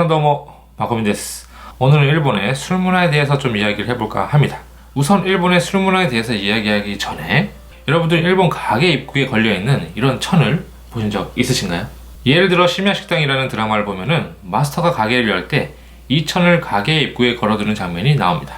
미나상 도모 바코민 데스. 오늘은 일본의 술 문화에 대해서 좀 이야기를 해볼까 합니다. 우선 일본의 술 문화에 대해서 이야기하기 전에 여러분들 일본 가게 입구에 걸려있는 이런 천을 보신 적 있으신가요? 예를 들어 심야식당이라는 드라마를 보면은 마스터가 가게를 열 때 이 천을 가게 입구에 걸어두는 장면이 나옵니다.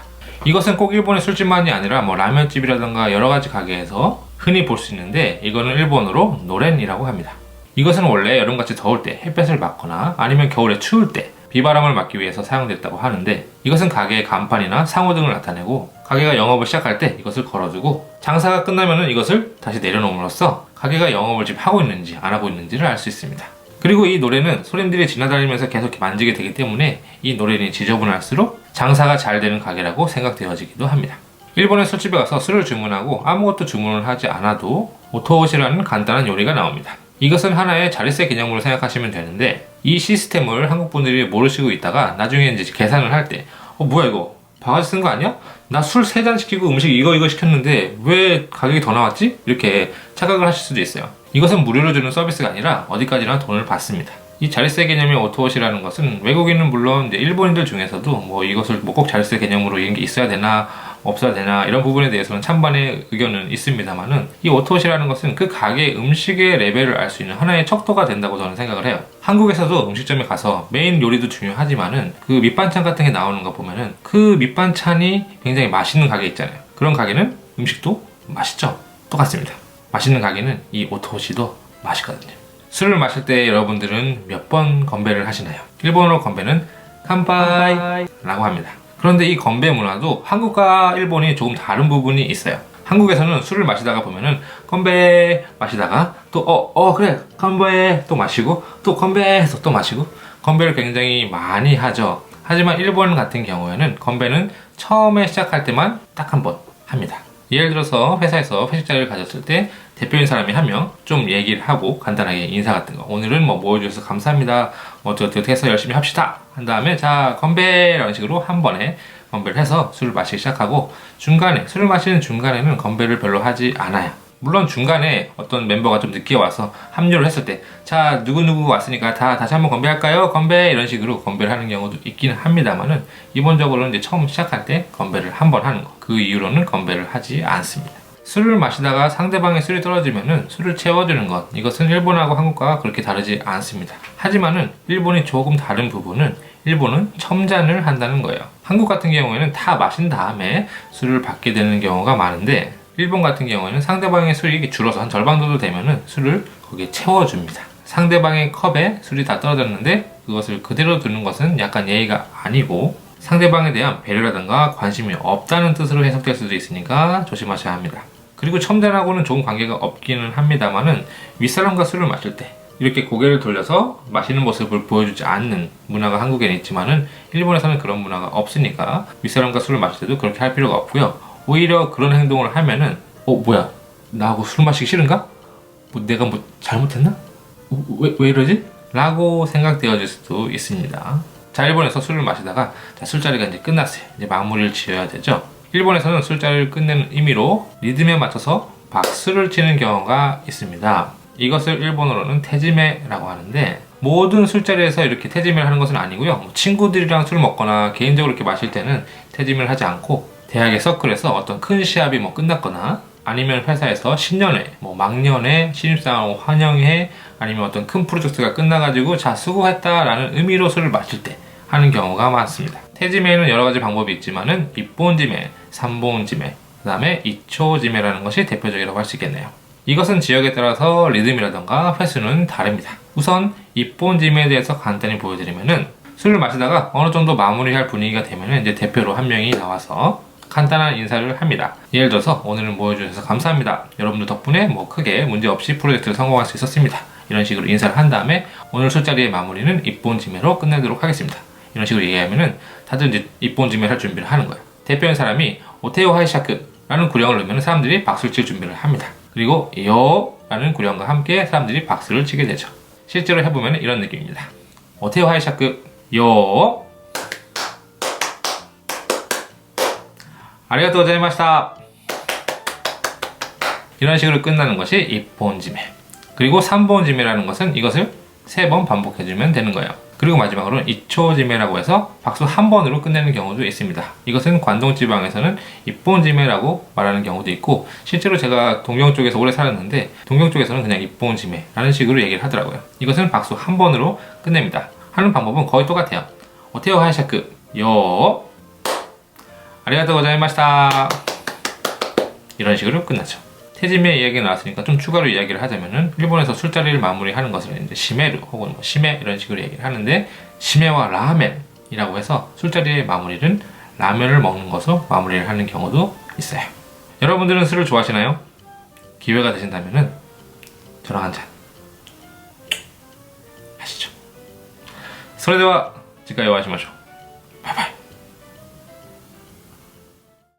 이것은 꼭 일본의 술집만이 아니라 뭐 라면집이라든가 여러 가지 가게에서 흔히 볼 수 있는데 이거는 일본어로 노렌이라고 합니다. 이것은 원래 여름같이 더울 때 햇볕을 맞거나 아니면 겨울에 추울 때 비바람을 막기 위해서 사용됐다고 하는데 이것은 가게의 간판이나 상호 등을 나타내고 가게가 영업을 시작할 때 이것을 걸어두고 장사가 끝나면은 이것을 다시 내려놓음으로써 가게가 영업을 지금 하고 있는지 안 하고 있는지를 알 수 있습니다. 그리고 이 노래는 소림들이 지나다니면서 계속 만지게 되기 때문에 이 노래는 지저분할수록 장사가 잘 되는 가게라고 생각되어지기도 합니다. 일본의 술집에 가서 술을 주문하고 아무것도 주문을 하지 않아도 오토옷이라는 간단한 요리가 나옵니다. 이것은 하나의 자릿세 개념으로 생각하시면 되는데 이 시스템을 한국 분들이 모르시고 있다가 나중에 이제 계산을 할 때 어 뭐야 이거 바가지 쓴 거 아니야? 나 술 세 잔 시키고 음식 이거 이거 시켰는데 왜 가격이 더 나왔지? 이렇게 착각을 하실 수도 있어요. 이것은 무료로 주는 서비스가 아니라 어디까지나 돈을 받습니다. 이 자릿세 개념의 오토옷이라는 것은 외국인은 물론 일본인들 중에서도 뭐 이것을 뭐 꼭 자릿세 개념으로 이런 게 있어야 되나 없어야 되나 이런 부분에 대해서는 찬반의 의견은 있습니다만은 이 오토옷이라는 것은 그 가게 음식의 레벨을 알 수 있는 하나의 척도가 된다고 저는 생각을 해요. 한국에서도 음식점에 가서 메인 요리도 중요하지만은 그 밑반찬 같은 게 나오는 거 보면은 그 밑반찬이 굉장히 맛있는 가게 있잖아요. 그런 가게는 음식도 맛있죠. 똑같습니다. 맛있는 가게는 이 오토시도 맛있거든요. 술을 마실 때 여러분들은 몇 번 건배를 하시나요? 일본어로 건배는 칸파이라고 합니다. 그런데 이 건배 문화도 한국과 일본이 조금 다른 부분이 있어요. 한국에서는 술을 마시다가 보면은 건배 마시다가 또어어 그래 건배 또 마시고 또 건배 해서 또 마시고 건배를 굉장히 많이 하죠. 하지만 일본 같은 경우에는 건배는 처음에 시작할 때만 딱 한 번 합니다. 예를 들어서 회사에서 회식 자리를 가졌을 때 대표인 사람이 한 명 좀 얘기를 하고 간단하게 인사 같은 거. 오늘은 뭐 모여주셔서 감사합니다. 뭐 어떻게 어떻게 해서 열심히 합시다. 한 다음에 자 건배! 이런 식으로 한 번에 건배를 해서 술을 마시기 시작하고 중간에 술을 마시는 중간에는 건배를 별로 하지 않아요 물론 중간에 어떤 멤버가 좀 늦게 와서 합류를 했을 때 자 누구누구 왔으니까 다 다시 한번 건배할까요? 건배 이런 식으로 건배를 하는 경우도 있기는 합니다만은 기본적으로는 이제 처음 시작할 때 건배를 한 번 하는 거 그 이후로는 건배를 하지 않습니다 술을 마시다가 상대방의 술이 떨어지면은 술을 채워주는 것 이것은 일본하고 한국과 그렇게 다르지 않습니다. 하지만은 일본이 조금 다른 부분은 일본은 첨잔을 한다는 거예요. 한국 같은 경우에는 다 마신 다음에 술을 받게 되는 경우가 많은데 일본 같은 경우에는 상대방의 술이 줄어서 한 절반 정도 되면은 술을 거기에 채워줍니다. 상대방의 컵에 술이 다 떨어졌는데 그것을 그대로 두는 것은 약간 예의가 아니고 상대방에 대한 배려라든가 관심이 없다는 뜻으로 해석될 수도 있으니까 조심하셔야 합니다. 그리고 첨단하고는 좋은 관계가 없기는 합니다만은 윗사람과 술을 마실 때 이렇게 고개를 돌려서 마시는 모습을 보여주지 않는 문화가 한국에는 있지만은 일본에서는 그런 문화가 없으니까 윗사람과 술을 마실 때도 그렇게 할 필요가 없고요. 오히려 그런 행동을 하면은 어 뭐야 나하고 술 마시기 싫은가? 뭐 내가 뭐 잘못했나? 왜, 왜 이러지? 라고 생각되어질 수도 있습니다. 자, 일본에서 술을 마시다가 자, 술자리가 이제 끝났어요. 이제 마무리를 지어야 되죠. 일본에서는 술자리를 끝내는 의미로 리듬에 맞춰서 박수를 치는 경우가 있습니다. 이것을 일본어로는 테지메라고 하는데 모든 술자리에서 이렇게 테지메를 하는 것은 아니고요. 뭐 친구들이랑 술 먹거나 개인적으로 이렇게 마실 때는 테지메를 하지 않고 대학의 서클에서 어떤 큰 시합이 뭐 끝났거나 아니면 회사에서 신년회, 뭐 막년회, 신입사원 환영회 아니면 어떤 큰 프로젝트가 끝나가지고 자 수고했다라는 의미로 술을 마실 때 하는 경우가 많습니다. 태지메는 여러 가지 방법이 있지만은 입본지메, 삼본지메, 그 다음에 이초지메라는 것이 대표적이라고 할 수 있겠네요. 이것은 지역에 따라서 리듬이라던가 횟수는 다릅니다. 우선 입본지메에 대해서 간단히 보여드리면은 술을 마시다가 어느 정도 마무리할 분위기가 되면은 이제 대표로 한 명이 나와서 간단한 인사를 합니다. 예를 들어서 오늘은 모여주셔서 감사합니다. 여러분들 덕분에 뭐 크게 문제없이 프로젝트를 성공할 수 있었습니다. 이런 식으로 인사를 한 다음에 오늘 술자리의 마무리는 입본지메로 끝내도록 하겠습니다. 이런 식으로 얘기하면은 다들 이제 입본지메 할 준비를 하는 거예요. 대표인 사람이 오테오 하이샤크라는 구령을 넣으면 사람들이 박수를 칠 준비를 합니다. 그리고 요라는 구령과 함께 사람들이 박수를 치게 되죠. 실제로 해보면 이런 느낌입니다. 오테오 하이샤크 요 고자이마시타 이런 식으로 끝나는 것이 입본지메 그리고 3본지메라는 것은 이것을 세번 반복해주면 되는 거예요 그리고 마지막으로 이초지메라고 해서 박수 한 번으로 끝내는 경우도 있습니다. 이것은 관동 지방에서는 입본지메라고 말하는 경우도 있고 실제로 제가 동경 쪽에서 오래 살았는데 동경 쪽에서는 그냥 입본지메라는 식으로 얘기를 하더라고요. 이것은 박수 한 번으로 끝냅니다. 하는 방법은 거의 똑같아요. 오테오 하이샤크 요 아리가토 고자이마시타 이런 식으로 끝나죠. 태지메 이야기가 나왔으니까 좀 추가로 이야기를 하자면은 일본에서 술자리를 마무리하는 것을 이제 시메루 혹은 뭐 시메 이런 식으로 얘기를 하는데 시메와 라멘이라고 해서 술자리의 마무리는 라면을 먹는 것으로 마무리를 하는 경우도 있어요. 여러분들은 술을 좋아하시나요? 기회가 되신다면은 저랑 한 잔 하시죠. それでは次回お会いしましょう。バイバイ。